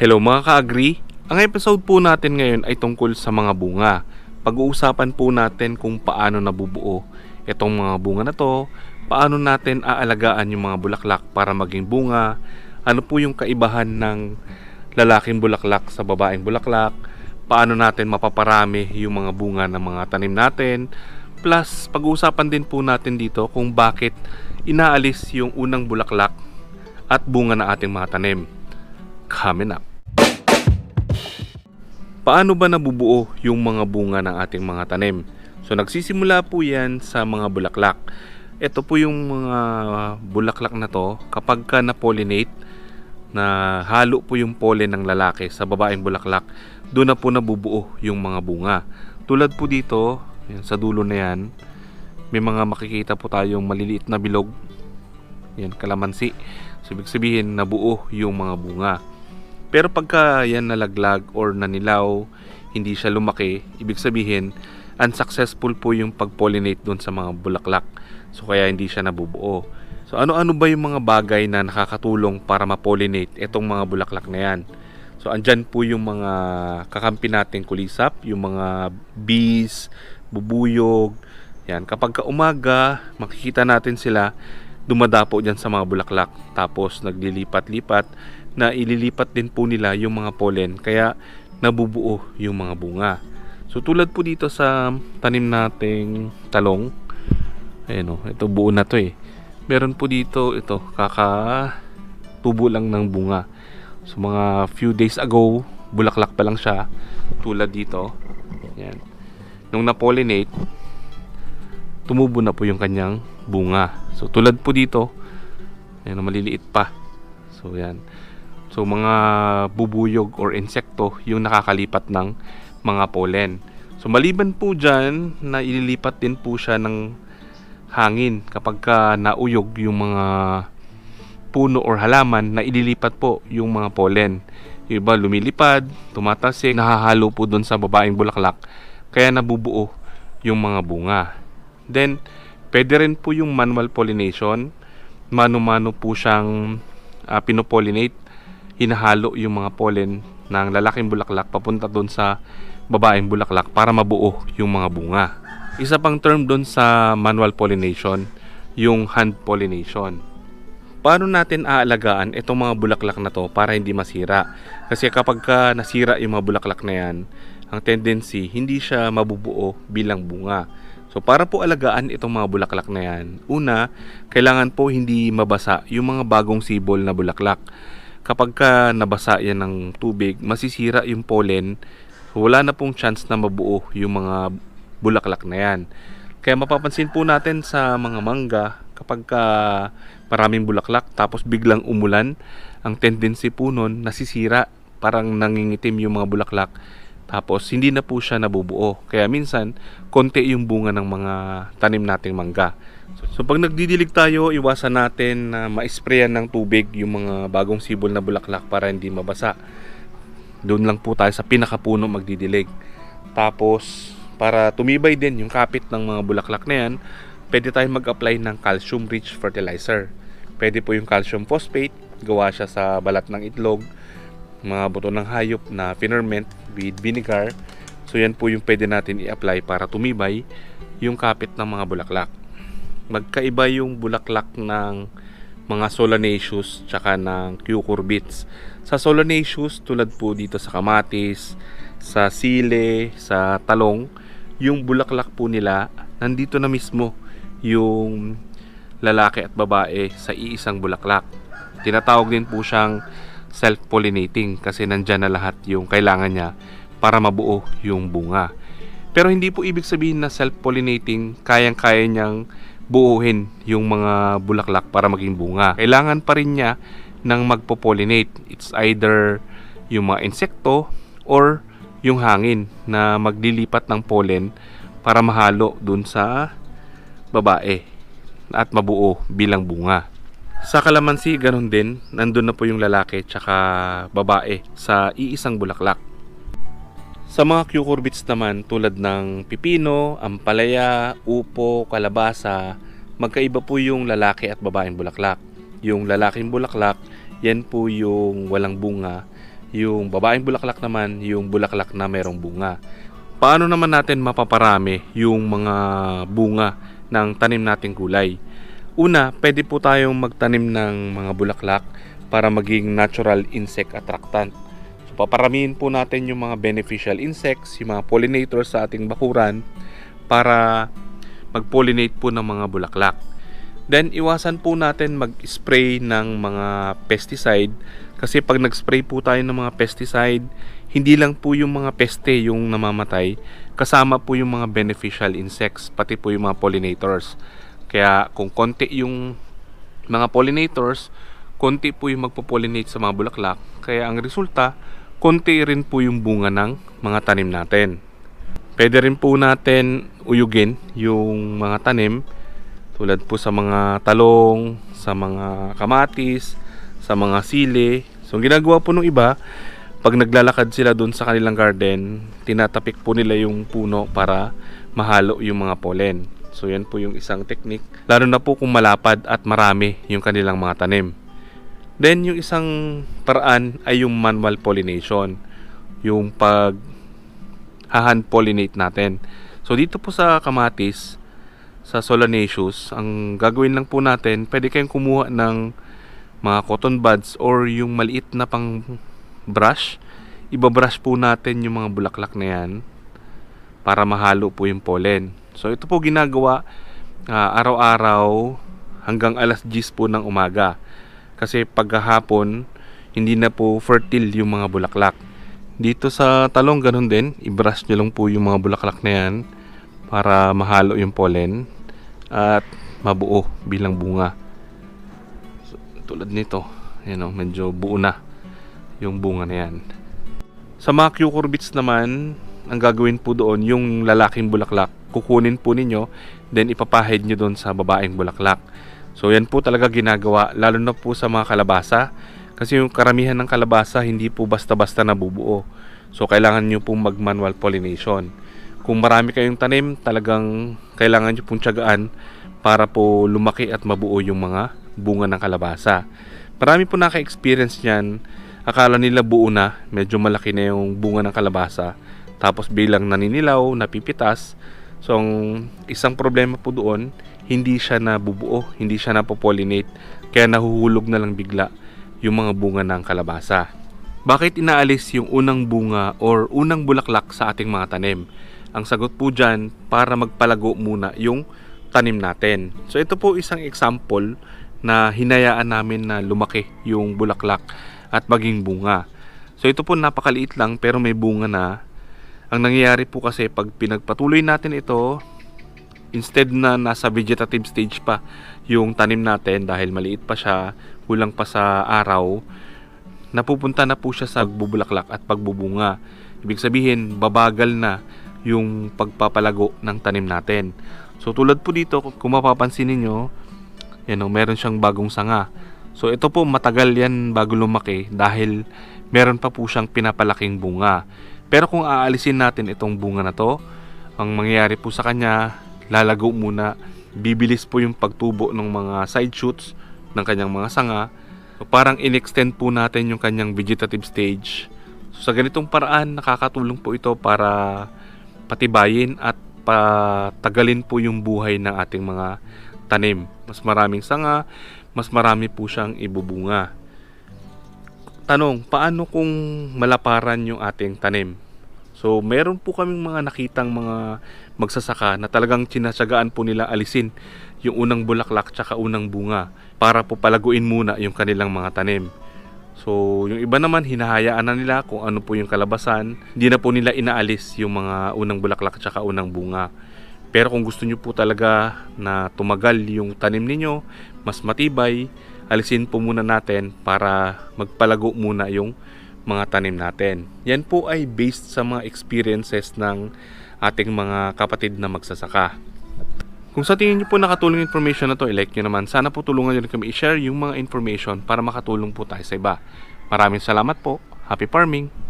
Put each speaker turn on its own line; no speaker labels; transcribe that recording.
Hello mga ka-agree! Ang episode po natin ngayon ay tungkol sa mga bunga. Pag-uusapan po natin kung paano nabubuo itong mga bunga na to, paano natin aalagaan yung mga bulaklak para maging bunga, ano po yung kaibahan ng lalaking bulaklak sa babaeng bulaklak, paano natin mapaparami yung mga bunga ng mga tanim natin, plus pag-uusapan din po natin dito kung bakit inaalis yung unang bulaklak at bunga ng ating mga tanim. Coming up. Paano ba nabubuo yung mga bunga ng ating mga tanim? So nagsisimula po yan sa mga bulaklak. Ito po yung mga bulaklak na to kapag ka na-pollinate na halo po yung pollen ng lalaki sa babaeng bulaklak, doon na po nabubuo yung mga bunga. Tulad po dito, yan, sa dulo na yan, may mga makikita po tayong maliliit na bilog. Yan, kalamansi. So, ibig sabihin, nabuo yung mga bunga. Pero pagka yan nalaglag or nanilaw, hindi siya lumaki, ibig sabihin, unsuccessful po yung pag-pollinate doon sa mga bulaklak. So kaya hindi siya nabubuo. So ano-ano ba yung mga bagay na nakakatulong para ma-pollinate itong mga bulaklak na yan? So andyan po yung mga kakampi nating kulisap, yung mga bees, bubuyog. Yan, kapag ka umaga, makikita natin sila dumadapo dyan sa mga bulaklak. Tapos naglilipat-lipat na ililipat din po nila yung mga pollen. Kaya nabubuo yung mga bunga. So tulad po dito sa tanim nating talong. Ayan o, ito buo na to eh. Meron po dito ito, kaka tubo lang ng bunga. So mga few days ago, bulaklak pa lang siya. Tulad dito. Yan. Nung na-pollinate, tumubo na po yung kanyang bunga. So tulad po dito, ayan, maliliit pa. So yan. So mga bubuyog or insekto yung nakakalipat ng mga pollen. So maliban po dyan na ililipat din po siya ng hangin kapag ka nauyog yung mga puno or halaman na ililipat po yung mga pollen. Yung iba lumilipad, tumatasik, nahahalo po doon sa babaeng bulaklak kaya nabubuo yung mga bunga. Then, pwede rin po yung manual pollination. Mano-mano po siyang uh, pinopollinate. Hinahalo yung mga pollen ng lalaking bulaklak papunta doon sa babaeng bulaklak para mabuo yung mga bunga. Isa pang term doon sa manual pollination, yung hand pollination. Paano natin aalagaan itong mga bulaklak na to para hindi masira? Kasi kapag ka nasira yung mga bulaklak na yan, ang tendency hindi siya mabubuo bilang bunga. So para po alagaan itong mga bulaklak na yan, una, kailangan po hindi mabasa yung mga bagong sibol na bulaklak. Kapag ka nabasa yan ng tubig, masisira yung pollen, wala na pong chance na mabuo yung mga bulaklak na yan. Kaya mapapansin po natin sa mga mangga, kapag ka maraming bulaklak tapos biglang umulan, ang tendency po nun nasisira, parang nangingitim yung mga bulaklak tapos hindi na po siya nabubuo. Kaya minsan, konti yung bunga ng mga tanim nating mangga. So, pag nagdidilig tayo, iwasan natin na ma-sprayan ng tubig yung mga bagong sibol na bulaklak para hindi mabasa. Doon lang po tayo sa pinakapuno magdidilig. Tapos, para tumibay din yung kapit ng mga bulaklak na yan, pwede tayo mag-apply ng calcium-rich fertilizer. Pwede po yung calcium phosphate, gawa siya sa balat ng itlog, mga buto ng hayop na ferment with vinegar. So yan po yung pwede natin i-apply para tumibay yung kapit ng mga bulaklak. Magkaiba yung bulaklak ng mga solanaceous tsaka ng cucurbits. Sa solanaceous tulad po dito sa kamatis, sa sile, sa talong, yung bulaklak po nila nandito na mismo yung lalaki at babae sa iisang bulaklak. Tinatawag din po siyang self-pollinating kasi nandyan na lahat yung kailangan niya para mabuo yung bunga. Pero hindi po ibig sabihin na self-pollinating kayang-kaya niyang buuhin yung mga bulaklak para maging bunga. Kailangan pa rin niya ng magpo-pollinate. It's either yung mga insekto or yung hangin na maglilipat ng pollen para mahalo dun sa babae at mabuo bilang bunga. Sa kalamansi, ganun din. Nandun na po yung lalaki tsaka babae sa iisang bulaklak. Sa mga cucurbits naman tulad ng pipino, ampalaya, upo, kalabasa, magkaiba po yung lalaki at babaeng bulaklak. Yung lalaking bulaklak, yan po yung walang bunga. Yung babaeng bulaklak naman, yung bulaklak na merong bunga. Paano naman natin mapaparami yung mga bunga ng tanim nating gulay? Una, pwede po tayong magtanim ng mga bulaklak para maging natural insect attractant. Paparamihin po natin yung mga beneficial insects, yung mga pollinators sa ating bakuran para mag-pollinate po ng mga bulaklak. Then, iwasan po natin mag-spray ng mga pesticide kasi pag nag-spray po tayo ng mga pesticide, hindi lang po yung mga peste yung namamatay, kasama po yung mga beneficial insects, pati po yung mga pollinators. Kaya kung konti yung mga pollinators, konti po yung magpo-pollinate sa mga bulaklak. Kaya ang resulta, konti rin po yung bunga ng mga tanim natin. Pwede rin po natin uyugin yung mga tanim tulad po sa mga talong, sa mga kamatis, sa mga sili. So ang ginagawa po ng iba, pag naglalakad sila doon sa kanilang garden, tinatapik po nila yung puno para mahalo yung mga pollen. So yan po yung isang technique. Lalo na po kung malapad at marami yung kanilang mga tanim. Then yung isang paraan ay yung manual pollination. Yung pag hand pollinate natin. So dito po sa kamatis, sa Solanaceous, ang gagawin lang po natin, pwede kayong kumuha ng mga cotton buds or yung maliit na pang brush. Ibabrush po natin yung mga bulaklak na yan para mahalo po yung pollen. So ito po ginagawa ah, araw-araw hanggang alas 10 po ng umaga. Kasi paghahapon, hindi na po fertile yung mga bulaklak. Dito sa talong ganun din, i-brush nyo lang po yung mga bulaklak na yan para mahalo yung pollen at mabuo bilang bunga. So, tulad nito, yan o, medyo buo na yung bunga na yan. Sa mga cucurbits naman, ang gagawin po doon, yung lalaking bulaklak, kukunin po ninyo, then ipapahid nyo doon sa babaeng bulaklak. So yan po talaga ginagawa, lalo na po sa mga kalabasa, kasi yung karamihan ng kalabasa hindi po basta-basta nabubuo. So kailangan nyo pong mag-manual pollination. Kung marami kayong tanim, talagang kailangan nyo pong tiyagaan para po lumaki at mabuo yung mga bunga ng kalabasa. Marami po naka-experience niyan. Akala nila buo na, medyo malaki na yung bunga ng kalabasa. Tapos bilang naninilaw, napipitas. So, ang isang problema po doon, hindi siya nabubuo, hindi siya napopollinate. Kaya nahuhulog na lang bigla yung mga bunga ng kalabasa. Bakit inaalis yung unang bunga or unang bulaklak sa ating mga tanim? Ang sagot po dyan, para magpalago muna yung tanim natin. So ito po isang example na hinayaan namin na lumaki yung bulaklak at maging bunga. So ito po napakaliit lang pero may bunga na. Ang nangyayari po kasi pag pinagpatuloy natin ito, instead na nasa vegetative stage pa yung tanim natin dahil maliit pa siya, kulang pa sa araw, napupunta na po siya sa bubulaklak at pagbubunga. Ibig sabihin, babagal na yung pagpapalago ng tanim natin. So tulad po dito, kung mapapansin niyo, yan o, meron siyang bagong sanga. So ito po matagal yan bago lumaki dahil meron pa po siyang pinapalaking bunga. Pero kung aalisin natin itong bunga na to, ang mangyayari po sa kanya, lalago muna, bibilis po yung pagtubo ng mga side shoots ng kanyang mga sanga. So parang in-extend po natin yung kanyang vegetative stage. So sa ganitong paraan, nakakatulong po ito para patibayin at patagalin po yung buhay ng ating mga tanim. Mas maraming sanga, mas marami po siyang ibubunga. Tanong, paano kung malaparan yung ating tanim? So, meron po kaming mga nakitang mga magsasaka na talagang sinasyagaan po nila alisin yung unang bulaklak tsaka unang bunga para po palaguin muna yung kanilang mga tanim. So, yung iba naman, hinahayaan na nila kung ano po yung kalabasan. Hindi na po nila inaalis yung mga unang bulaklak tsaka unang bunga. Pero kung gusto nyo po talaga na tumagal yung tanim ninyo, mas matibay, alisin po muna natin para magpalago muna yung mga tanim natin. Yan po ay based sa mga experiences ng ating mga kapatid na magsasaka. Kung sa tingin niyo po nakatulong information na to, i-like nyo naman. Sana po tulungan nyo kami i-share yung mga information para makatulong po tayo sa iba. Maraming salamat po. Happy farming!